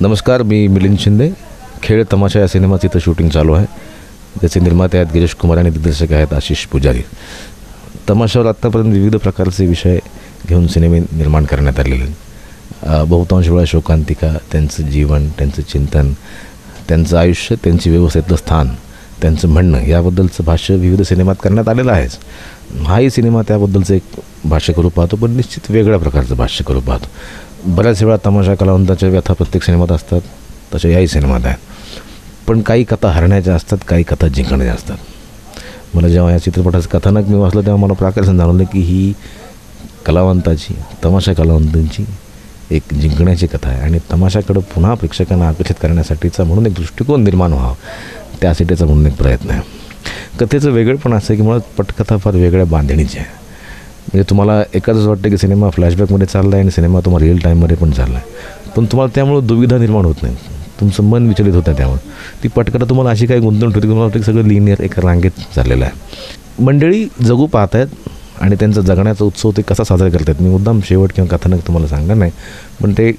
नमस्कार मी मिलिंद शिंदे. खेळ तमाशा या सिनेमाचं इथं शूटिंग चालू आहे. ज्याचे निर्माते आहेत गिरीश कुमार आणि दिग्दर्शक आहेत आशिष पुजारी. तमाशावर आत्तापर्यंत विविध प्रकारचे विषय घेऊन सिनेमे निर्माण करण्यात आलेले आहेत. बहुतांश वेळा शोकांतिका त्यांचं जीवन त्यांचं चिंतन त्यांचं आयुष्य त्यांची व्यवस्थेतलं स्थान त्यांचं म्हणणं याबद्दलचं भाष्य विविध सिनेमात करण्यात आलेलं आहेच हाही सिनेमा त्याबद्दलचं एक भाष्य करू पाहतो पण निश्चित वेगळ्या प्रकारचं भाष्य करू पाहतो. बऱ्याच वेळा तमाशा कलावंताच्या व्यथा प्रत्येक सिनेमात असतात तशा याही सिनेमात आहेत. पण काही कथा हरण्याच्या असतात काही कथा जिंकण्याच्या असतात. मला जेव्हा या चित्रपटाचं कथानक मी वाचलं तेव्हा मला प्राकर्षण जाणवलं की ही कलावंताची तमाशा कलावंतांची एक जिंकण्याची कथा आहे. आणि तमाशाकडं पुन्हा प्रेक्षकांना आकर्षित करण्यासाठीचा म्हणून एक दृष्टिकोन निर्माण व्हावा त्यासाठीचा म्हणून एक प्रयत्न आहे. कथेचं वेगळेपण असं की मुळात पटकथा फार वेगळ्या बांधणीची आहे. म्हणजे तुम्हाला एकाच वाटतं की सिनेमा फ्लॅशबॅकमध्ये चालला आहे आणि सिनेमा तुम्हाला रिअल टाईममध्ये पण चालला आहे पण तुम्हाला त्यामुळं दुविधा निर्माण होत नाही. तुमचं मन विचलित होतं त्यामुळं. ती पटकन तुम्हाला अशी काही गुंतवणूक होती की तुम्हाला वाटतं की सगळं लिनियर एका रांगेत चाललेलं आहे. मंडळी जगू पाहत आहेत आणि त्यांचा जगण्याचा उत्सव ते कसा साजरा करतात मी मुद्दाम शेवट किंवा कथानक तुम्हाला सांगणार नाही पण ते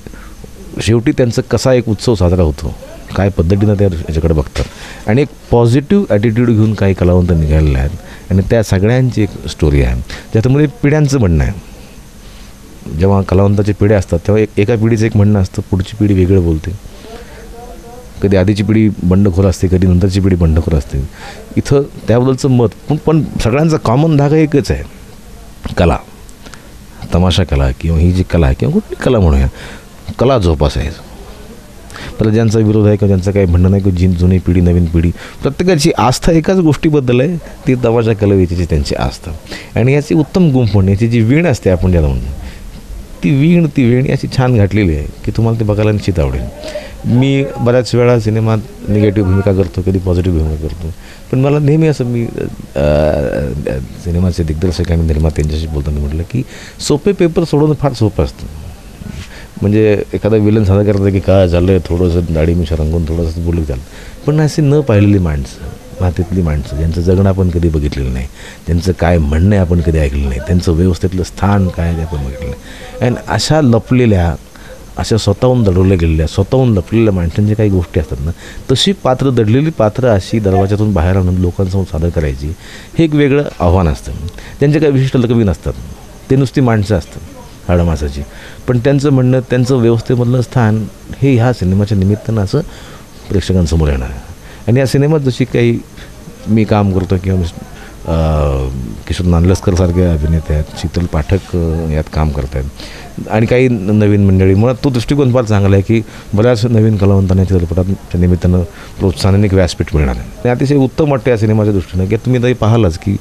शेवटी त्यांचा कसा एक उत्सव साजरा होतो? काय पद्धतीनं ते याच्याकडे बघतात? आणि एक पॉझिटिव्ह ॲटिट्यूड घेऊन काही कलावंत निघालेले आहेत. आणि त्या सगळ्यांची एक स्टोरी आहे. ज्याच्यामध्ये पिढ्यांचं म्हणणं आहे. जेव्हा कलावंताचे पिढ्या असतात तेव्हा एक एका पिढीचं एक म्हणणं असतं पुढची पिढी वेगळं बोलते. कधी आधीची पिढी बंडखोर असते कधी नंतरची पिढी बंडखोर असते. इथं त्याबद्दलचं मत पण पण सगळ्यांचा कॉमन धागा एकच आहे. कला. तमाशा कला किंवा ही जी कला आहे किंवा कुठली कला म्हणूया. कला जोपासायचं. तर ज्यांचा विरोध आहे किंवा ज्यांचं काही म्हणणं नाही किंवा जी जुनी पिढी नवीन पिढी प्रत्येकाची आस्था एकाच गोष्टीबद्दल आहे ती तमाशा कलावितीची त्यांची आस्था. आणि याची उत्तम गुंफण याची जी वीण असते आपण ज्याला म्हणून ती वीण ती वीण याची छान घातलेली आहे की तुम्हाला ते बघायला निश्चित आवडेल. मी बऱ्याच वेळा सिनेमात निगेटिव्ह भूमिका करतो कधी पॉझिटिव्ह भूमिका करतो. पण मला नेहमी असं मी सिनेमाचे दिग्दर्शक आणि निर्माते यांच्याशी बोलताना म्हटलं की सोपे पेपर सोडवणं फार सोपं असतं. म्हणजे एखादा विलन साधा करतात की काय झालं आहे थोडंसं दाढी मिशा रंगून थोडंसं बोलू झालं. पण अशी न पाहिलेली माणसं मातीतली माणसं ज्यांचं जगणं आपण कधी बघितलेलं नाही त्यांचं काय म्हणणं आहे आपण कधी ऐकलं नाही त्यांचं व्यवस्थेतलं स्थान काय आहे ते आपण बघितलं नाही. आणि अशा लपलेल्या अशा स्वतःहून दडवल्या गेलेल्या स्वतःहून लपलेल्या माणसांच्या काही गोष्टी असतात ना तशी पात्र दडलेली पात्र अशी दरवाजातून बाहेर आणून लोकांसमोर सादर करायची हे एक वेगळं आव्हान असतं. त्यांचे काही विशिष्ट लकवी नसतात. ते नुसती माणसं असतात. हाडमासाची. पण त्यांचं म्हणणं त्यांचं व्यवस्थेमधलं स्थान हे ह्या सिनेमाच्या निमित्तानं असं प्रेक्षकांसमोर येणार आहे. आणि या सिनेमात जशी काही मी काम करतो किंवा किशोर नांदलस्करसारखे अभिनेते आहेत शीतल पाठक यात काम करत आहेत आणि काही नवीन मंडळी मुळात तो दृष्टिकोन फार चांगला आहे की बऱ्याच नवीन कलावंतांना या चित्रपटाच्या निमित्तानं प्रोत्साहन एक व्यासपीठ मिळणार आहे आणि अतिशय उत्तम वाटते या सिनेमाच्या दृष्टीनं की तुम्ही तरी पाहालच की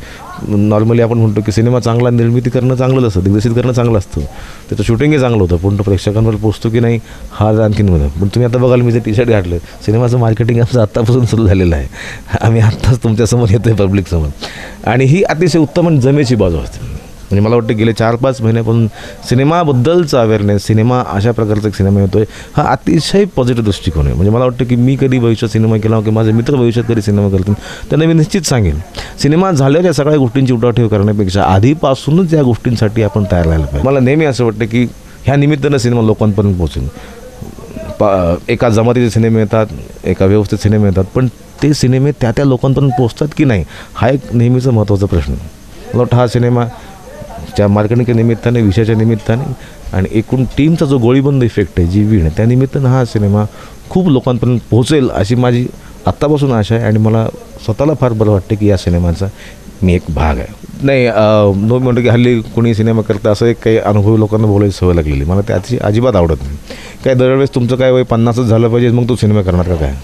नॉर्मली आपण म्हणतो की सिनेमा चांगला निर्मिती करणं चांगलं असतं दिग्दर्शित करणं चांगलं असतं. त्याचं शूटिंगही चांगलं होतं पण तो प्रेक्षकांवर पोचतो की नाही हा आणखीन होतं पण तुम्ही आता बघाल मी जे टी शर्ट घातलं सिनेमाचं मार्केटिंग आमचं आत्तापासून सुरू झालेलं आहे. आम्ही आत्ताच तुमच्यासमोर येतो आहे पब्लिकसमोर आणि ही अतिशय उत्तम आणि जमेची बाजू असते म्हणजे मला वाटतं गेले चार पाच महिन्यापासून सिनेमाबद्दलचा अवेअरनेस सिनेमा अशा प्रकारचा सिनेमा येतो आहे हा अतिशय पॉझिटिव्ह दृष्टिकोन आहे. म्हणजे मला वाटतं की मी कधी भविष्यात सिनेमा केला की माझे मित्र भविष्यात कधी सिनेमा करतील त्यांना मी निश्चित सांगेन. सिनेमा झाल्यावर या सगळ्या गोष्टींची उठाठेव करण्यापेक्षा आधीपासूनच या गोष्टींसाठी आपण तयार राहायला पाहिजे. मला नेहमी असं वाटतं की ह्या निमित्तानं सिनेमा लोकांपर्यंत पोहोचेल. पा एका जमातीचे सिनेमे येतात एका व्यवस्थित सिनेमे येतात पण ते सिनेमे त्या त्या लोकांपर्यंत पोचतात की नाही हा एक नेहमीचा महत्त्वाचा प्रश्न. मला वाटतं हा सिनेमा त्या मार्केटिंगच्या निमित्ताने विषयाच्या निमित्ताने आणि एकूण टीमचा जो गोळीबंद इफेक्ट आहे जी वीण आहे त्या निमित्तानं हा सिनेमा खूप लोकांपर्यंत पोहोचेल अशी माझी आत्तापासून आशा आहे आणि मला स्वतःला फार बरं वाटतं की या सिनेमाचा मी एक भाग आहे. नाही अं, नो म्हणतो की हल्ली कोणी सिनेमा करता असं एक काही अनुभवी लोकांना बोलायची सवय लागलेली. मला त्याची अजिबात आवडत नाही. काय दरवेळेस तुमचं काय वय पन्नासच झालं पाहिजे मग तो सिनेमा करणार का काय?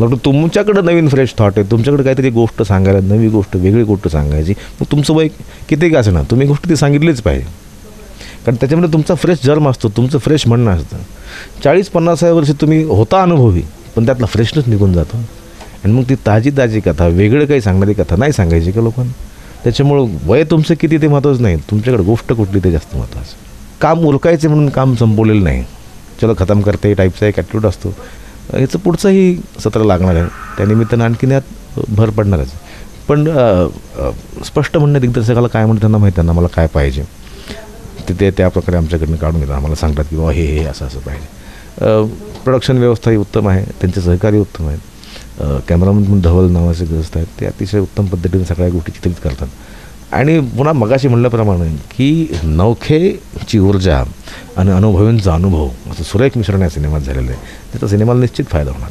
म्हणून तुमच्याकडं नवीन फ्रेश थॉट आहे. तुमच्याकडे काहीतरी गोष्ट सांगायला नवी गोष्ट वेगळी गोष्ट सांगायची. मग तुमचं वय किती का ना तुम्ही गोष्ट ती सांगितलीच पाहिजे. कारण त्याच्यामध्ये तुमचा फ्रेश जर्म असतो तुमचं फ्रेश म्हणणं असतं. चाळीस पन्नासाव्या वर्षी तुम्ही होता अनुभवी पण त्यातला फ्रेशनेस निघून जातो. आणि मग ती ताजी ताजी कथा वेगळं काही सांगणारी कथा नाही सांगायची का लोकांना? त्याच्यामुळं वय तुमचं किती ते महत्त्वाचं नाही. तुमच्याकडे गोष्ट कुठली ते जास्त महत्त्वाचं काम उरकायचे म्हणून काम संपवलेलं नाही. चलो खतम करते टाईपचा एक ॲटिट्यूड असतो. याचं पुढचंही सत्र लागणार आहे. त्यानिमित्तानं आणखीन यात भर पडणारच पण स्पष्ट म्हणणं दिग्दर्शकाला काय म्हणतात त्यांना माहीत त्यांना मला काय पाहिजे. ते त्या प्रकारे आमच्याकडनं काढून घेतात. आम्हाला सांगतात की बाबा हे हे असं असं पाहिजे. प्रोडक्शन व्यवस्थाही उत्तम आहे. त्यांचे सहकारी उत्तम आहेत कॅमेरामन धवल नावाचे ग्रस्त आहेत. ते अतिशय उत्तम पद्धतीने सगळ्या गोष्टी चित्रित करतात. आणि पुन्हा मगाशी म्हणल्याप्रमाणे की नौखेची ऊर्जा आणि अनुभवींचा अनुभव असं सुरेख मिश्रण या सिनेमात झालेलं आहे. त्याचा सिनेमाला निश्चित फायदा होणार.